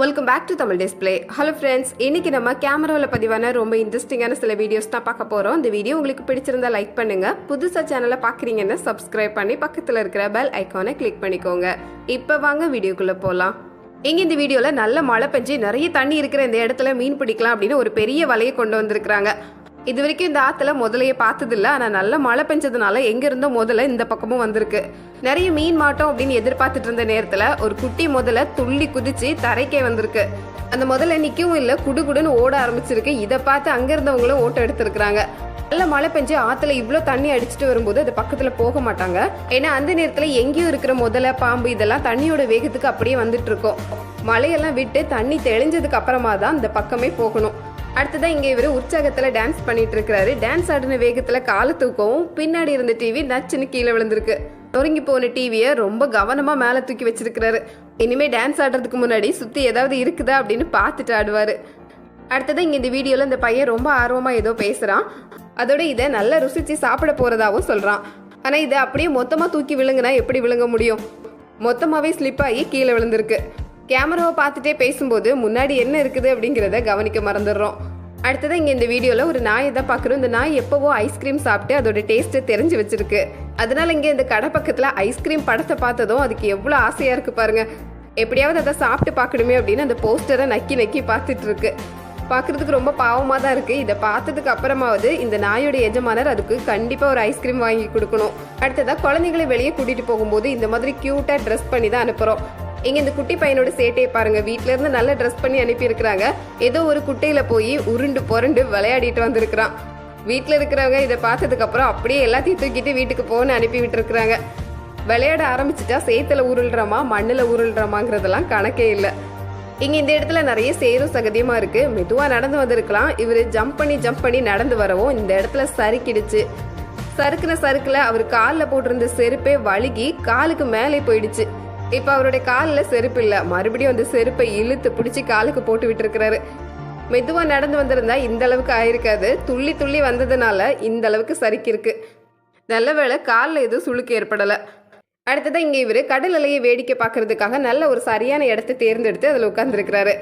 Welcome back to Tamil display hello friends இன்னைக்கு நம்ம கேமராவில் பதிவான ரொம்ப இன்ட்ரெஸ்டிங்கான சில வீடியோஸ் தான் பார்க்க போகிறோம் இந்த வீடியோ உங்களுக்கு பிடிச்சிருந்தா லைக் பண்ணுங்க. புதுசாக சேனலை பார்க்குறீங்கன்னா சப்ஸ்கிரைப் பண்ணி பக்கத்தில் இருக்கிற பெல் ஐக்கானை கிளிக் பண்ணிக்கோங்க. இப்போ வாங்க வீடியோக்குள்ளே போகலாம் இங்கே இந்த வீடியோவில் நல்ல மழை பெஞ்சு நிறைய தண்ணி இருக்கிற இந்த இடத்துல மீன் பிடிக்கலாம் அப்படின்னு ஒரு பெரிய வலையை கொண்டு வந்திருக்கிறாங்க. இது வரைக்கும் இந்த ஆத்துல முதலைய பார்த்ததில்ல. ஆனா நல்ல மழை பெஞ்சதுனால எங்க இருந்தோ முதல்ல இந்த பக்கமும் வந்திருக்கு. நிறைய மீன் மாட்டோம் அப்படின்னு எதிர்பார்த்துட்டு இருந்த நேரத்துல ஒரு குட்டி முதல்ல துள்ளி குதிச்சு தரைக்கே வந்திருக்கு. அந்த முதல்ல நிக்கவும் இல்ல குடுகுடுன்னு ஓட ஆரம்பிச்சிருக்கு. இதை பார்த்து அங்க இருந்தவங்களும் ஓட்டம் எடுத்திருக்கிறாங்க. நல்ல மழை பெஞ்சு ஆத்துல இவ்வளோ தண்ணி அடிச்சுட்டு வரும்போது அது பக்கத்துல போக மாட்டாங்க. ஏன்னா அந்த நேரத்துல எங்கேயும் இருக்கிற முதல்ல பாம்பு இதெல்லாம் தண்ணியோட வேகத்துக்கு அப்படியே வந்துட்டு இருக்கும். மழையெல்லாம் விட்டு தண்ணி தெளிஞ்சதுக்கு அப்புறமா தான் இந்த பக்கமே போகணும். அடுத்ததான் இங்கே இவர் உற்சாகத்தில் டான்ஸ் பண்ணிட்டு இருக்கிறாரு டான்ஸ் ஆடின வேகத்தில் காலை தூக்கவும் பின்னாடி இருந்த டிவி நச்சுன்னு கீழே விழுந்திருக்கு. நொறுங்கி போன டிவியை ரொம்ப கவனமாக மேலே தூக்கி வச்சிருக்கிறாரு. இனிமே டான்ஸ் ஆடுறதுக்கு முன்னாடி சுற்றி ஏதாவது இருக்குதா அப்படின்னு பார்த்துட்டு ஆடுவார். அடுத்ததான் இங்கே இந்த வீடியோவில் இந்த பையன் ரொம்ப ஆர்வமாக ஏதோ பேசுகிறான் அதோட இதை நல்லா ருசித்து சாப்பிட போகிறதாகவும் சொல்கிறான் ஆனால் இதை அப்படியே மொத்தமாக தூக்கி விழுங்குனா எப்படி விழுங்க முடியும்? மொத்தமாகவே ஸ்லிப் ஆகி கீழே விழுந்திருக்கு. கேமராவை பார்த்துட்டே பேசும்போது முன்னாடி என்ன இருக்குது அப்படிங்கிறத கவனிக்க மறந்துடுறோம். அடுத்ததான் இங்கே இந்த வீடியோவில் ஒரு நாயை தான் பார்க்குறோம் இந்த நாய் எப்போவோ ஐஸ்கிரீம் சாப்பிட்டு அதோட டேஸ்ட்டை தெரிஞ்சு வச்சிருக்கு. அதனால இங்கே இந்த கடை பக்கத்தில் ஐஸ்கிரீம் படத்தை பார்த்ததும் அதுக்கு எவ்வளோ ஆசையாக இருக்குது பாருங்க. எப்படியாவது அதை சாப்பிட்டு பார்க்கணுமே அப்படின்னு அந்த போஸ்டரை நக்கி நக்கி பார்த்துட்டு இருக்கு. பார்க்கறதுக்கு ரொம்ப பாவமாக தான் இருக்குது இதை பார்த்ததுக்கு அப்புறமாவது இந்த நாயோட எஜமானர் அதுக்கு கண்டிப்பாக ஒரு ஐஸ்கிரீம் வாங்கி கொடுக்கணும். அடுத்ததாக குழந்தைங்களை வெளியே கூட்டிகிட்டு போகும்போது இந்த மாதிரி க்யூட்டாக ட்ரெஸ் பண்ணி தான் அனுப்புகிறோம் இங்க இந்த குட்டி பையனோட சேட்டையை பாருங்க. வீட்ல இருந்து நல்லா ட்ரெஸ் பண்ணி அனுப்பியிருக்கிறாங்க. ஏதோ ஒரு குட்டையில போய் உருண்டு புரண்டு விளையாடிட்டு வந்திருக்கிறான். வீட்டில் இருக்கிறவங்க இதை பார்த்ததுக்கு அப்புறம் அப்படியே எல்லாத்தையும் தூக்கிட்டு வீட்டுக்கு போன்னு அனுப்பி விட்டுருக்குறாங்க. விளையாட ஆரம்பிச்சுட்டா சேத்துல உருள்றமா மண்ணில் உருள்றமாங்கிறதெல்லாம் கணக்கே இல்லை. இங்கே இந்த இடத்துல நிறைய சேரும் சகதியமாக இருக்கு. மெதுவாக நடந்து வந்திருக்கலாம். இவர் ஜம்ப் பண்ணி ஜம்ப் பண்ணி நடந்து வரவும் இந்த இடத்துல சறுக்கிடுச்சு. சறுக்குன சறுக்குல அவர் காலில் போட்டிருந்த செருப்பே வழுகி காலுக்கு மேலே போயிடுச்சு. இப்ப அவருடைய காலில் செருப்பு இல்ல. மறுபடியும் அந்த செருப்பை இழுத்து பிடிச்சி காலுக்கு போட்டு விட்டுருக்கிறாரு. மெதுவா நடந்து வந்திருந்தா இந்த அளவுக்கு ஆயிருக்காது. துள்ளி துள்ளி வந்ததுனால இந்த அளவுக்கு சறுக்கிருக்கு நல்ல வேளை காலில் எதுவும் சுளுக்கு ஏற்படலை. அடுத்ததான் இங்கே இவர் கடல் அலையை வேடிக்கை பார்க்கறதுக்காக நல்ல ஒரு சரியான இடத்தை தேர்ந்தெடுத்து அதில் உட்காந்துருக்கிறாரு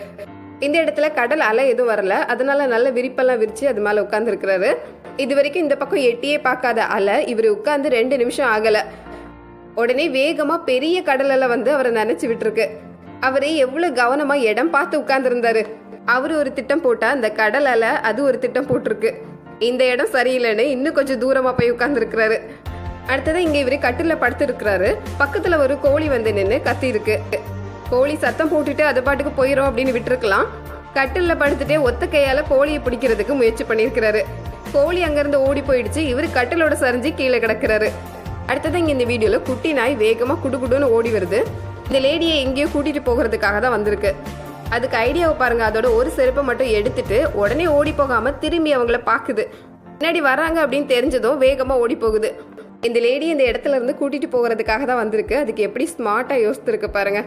இந்த இடத்துல கடல் அலை எதுவும் வரல. அதனால நல்ல விரிப்பெல்லாம் விரிச்சு அது மேலே உட்காந்துருக்கிறாரு இது வரைக்கும் இந்த பக்கம் எட்டியே பார்க்காத அலை இவர் உட்காந்து ரெண்டு நிமிஷம் ஆகலை. உடனே வேகமா பெரிய கடலலை வந்து அவரை நினைச்சு விட்டுருக்கு. அவரே எவ்வளவு கவனமா இடம் பார்த்து உட்கார்ந்துருந்தாரு. அவரு ஒரு திட்டம் போட்டா அந்த கடல் அலை அது ஒரு திட்டம் போட்டிருக்கு. இந்த இடம் சரியில்லைன்னு இன்னும் கொஞ்சம் தூரமா போய் உட்கார்ந்துருக்கிறாரு. அடுத்தது இங்க இவரு கட்டில படுத்துருக்கிறாரு. பக்கத்துல ஒரு கோழி வந்து நின்று கத்தி இருக்கு கோழி சத்தம் போட்டுட்டு அது பாட்டுக்கு போயிடும் அப்படின்னு விட்டுருக்கலாம். கட்டில்ல படுத்துட்டே ஒத்த கையால கோழியை பிடிக்கிறதுக்கு முயற்சி பண்ணியிருக்கிறாரு. கோழி அங்கிருந்து ஓடி போயிடுச்சு. இவரு கட்டிலோட சரிஞ்சு கீழே கிடக்குறாரு. அடுத்தது இங்கே இந்த வீடியோவில் குட்டி நாய் வேகமாக குடுகுடுன்னு ஓடி வருது. இந்த லேடியை எங்கேயோ கூட்டிட்டு போகிறதுக்காக தான் வந்திருக்கு. அதுக்கு ஐடியாவை பாருங்க அதோட ஒரு செருப்பை மட்டும் எடுத்துட்டு உடனே ஓடி போகாம திரும்பி அவங்கள பாக்குது. பின்னாடி வராங்க அப்படின்னு தெரிஞ்சதும் வேகமா ஓடி போகுது. இந்த லேடி இந்த இடத்துல இருந்து கூட்டிட்டு போகிறதுக்காக தான் வந்திருக்கு. அதுக்கு எப்படி ஸ்மார்ட்டா யோசித்திருக்கு பாருங்க.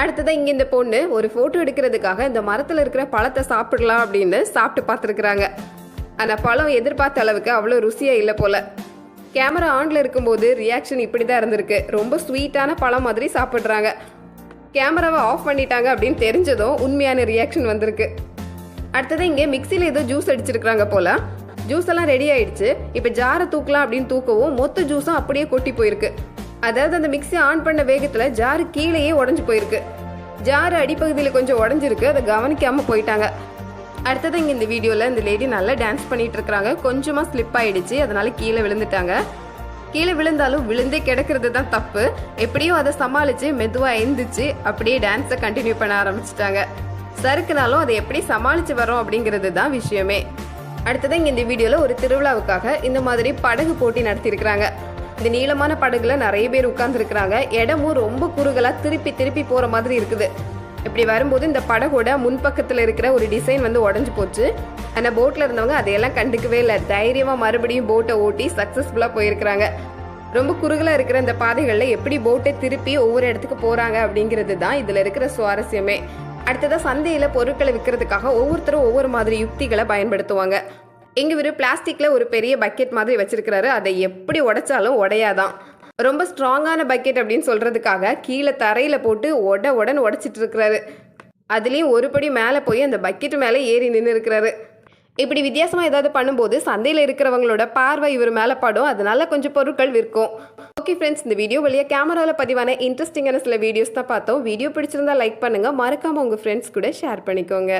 அடுத்ததான் இங்க இந்த பொண்ணு ஒரு போட்டோ எடுக்கிறதுக்காக இந்த மரத்துல இருக்கிற பழத்தை சாப்பிடலாம் அப்படின்னு சாப்பிட்டு பார்த்துருக்குறாங்க. ஆனா பழம் எதிர்பார்த்த அளவுக்கு அவ்வளோ ருசியா இல்லை போல. கேமரா ஆன்ல இருக்கும்போது ரியாக்ஷன் இப்படி தான் இருந்திருக்கு. ரொம்ப ஸ்வீட்டான பழம் மாதிரி சாப்பிட்றாங்க. கேமராவை ஆஃப் பண்ணிட்டாங்க அப்படின்னு தெரிஞ்சதும் உண்மையான ரியாக்ஷன் வந்திருக்கு. அடுத்தது இங்கே மிக்சியில் ஏதோ ஜூஸ் அடிச்சிருக்கிறாங்க போல. ஜூஸ் எல்லாம் ரெடி ஆயிடுச்சு. இப்போ ஜாரை தூக்கலாம் அப்படின்னு தூக்கவும் மொத்த ஜூஸும் அப்படியே கொட்டி போயிருக்கு. அதாவது அந்த மிக்சி ஆன் பண்ண வேகத்தில் ஜாரு கீழேயே உடஞ்சு போயிருக்கு. ஜாரு அடிப்பகுதியில் கொஞ்சம் உடஞ்சிருக்கு. அதை கவனிக்காமல் போயிட்டாங்க. அடுத்தது இங்கே இந்த வீடியோவில் இந்த லேடி நல்லா டான்ஸ் பண்ணிட்டு இருக்கிறாங்க கொஞ்சமாக ஸ்லிப் ஆகிடுச்சு அதனால கீழே விழுந்துட்டாங்க. கீழே விழுந்தாலும் விழுந்தே கிடக்கிறது தான் தப்பு. எப்படியும் அதை சமாளித்து மெதுவாக எழுந்துச்சு அப்படியே டான்ஸை கண்டினியூ பண்ண ஆரம்பிச்சிட்டாங்க. சறுக்குனாலும் அதை எப்படி சமாளித்து வரோம் அப்படிங்கிறது தான் விஷயமே. அடுத்தது இங்கே இந்த வீடியோவில் ஒரு திருவிழாவுக்காக இந்த மாதிரி படகு போட்டி நடத்தியிருக்கிறாங்க. இந்த நீளமான படகுல நிறைய பேர் உட்கார்ந்துருக்கிறாங்க. இடமும் ரொம்ப குறுகலாக திருப்பி திருப்பி போகிற மாதிரி இருக்குது. இப்படி வரும்போது இந்த படகோட முன்பக்கத்தில் இருக்கிற ஒரு டிசைன் வந்து உடஞ்சி போச்சு. ஆனால் போட்டில் இருந்தவங்க அதையெல்லாம் கண்டுக்கவே இல்லை. தைரியமாக மறுபடியும் போட்டை ஓட்டி சக்ஸஸ்ஃபுல்லாக போயிருக்கிறாங்க. ரொம்ப குறுகலாக இருக்கிற இந்த பாதைகளில் எப்படி போட்டை திருப்பி ஒவ்வொரு இடத்துக்கு போகிறாங்க அப்படிங்கிறது தான் இதில் இருக்கிற சுவாரஸ்யமே. அடுத்ததாக சந்தையில் பொருட்களை விற்கிறதுக்காக ஒவ்வொருத்தரும் ஒவ்வொரு மாதிரி யுக்திகளை பயன்படுத்துவாங்க. எங்கள் வீடு பிளாஸ்டிக்கில் ஒரு பெரிய பக்கெட் மாதிரி வச்சிருக்கிறாரு. அதை எப்படி உடைச்சாலும் உடையாதான். ரொம்ப ஸ்ட்ராங்கான பக்கெட் அப்படின்னு சொல்கிறதுக்காக கீழே தரையில் போட்டு உட உடன்னு உடச்சிட்டு இருக்கிறாரு. அதுலேயும் ஒரு படி மேலே போய் அந்த பக்கெட் மேலே ஏறி நின்று இருக்கிறாரு. இப்படி வித்தியாசமாக ஏதாவது பண்ணும்போது சந்தையில் இருக்கிறவங்களோட பார்வை இவர் மேலே படும். அதனால கொஞ்சம் பொருட்கள் விற்கும். ஓகே ஃப்ரெண்ட்ஸ் இந்த வீடியோ வழியாக கேமராவில் பதிவான இன்ட்ரெஸ்டிங்கான சில வீடியோஸ் தான் பார்த்தோம். வீடியோ பிடிச்சிருந்தா லைக் பண்ணுங்கள் மறக்காமல் உங்கள் ஃப்ரெண்ட்ஸ் கூட ஷேர் பண்ணிக்கோங்க.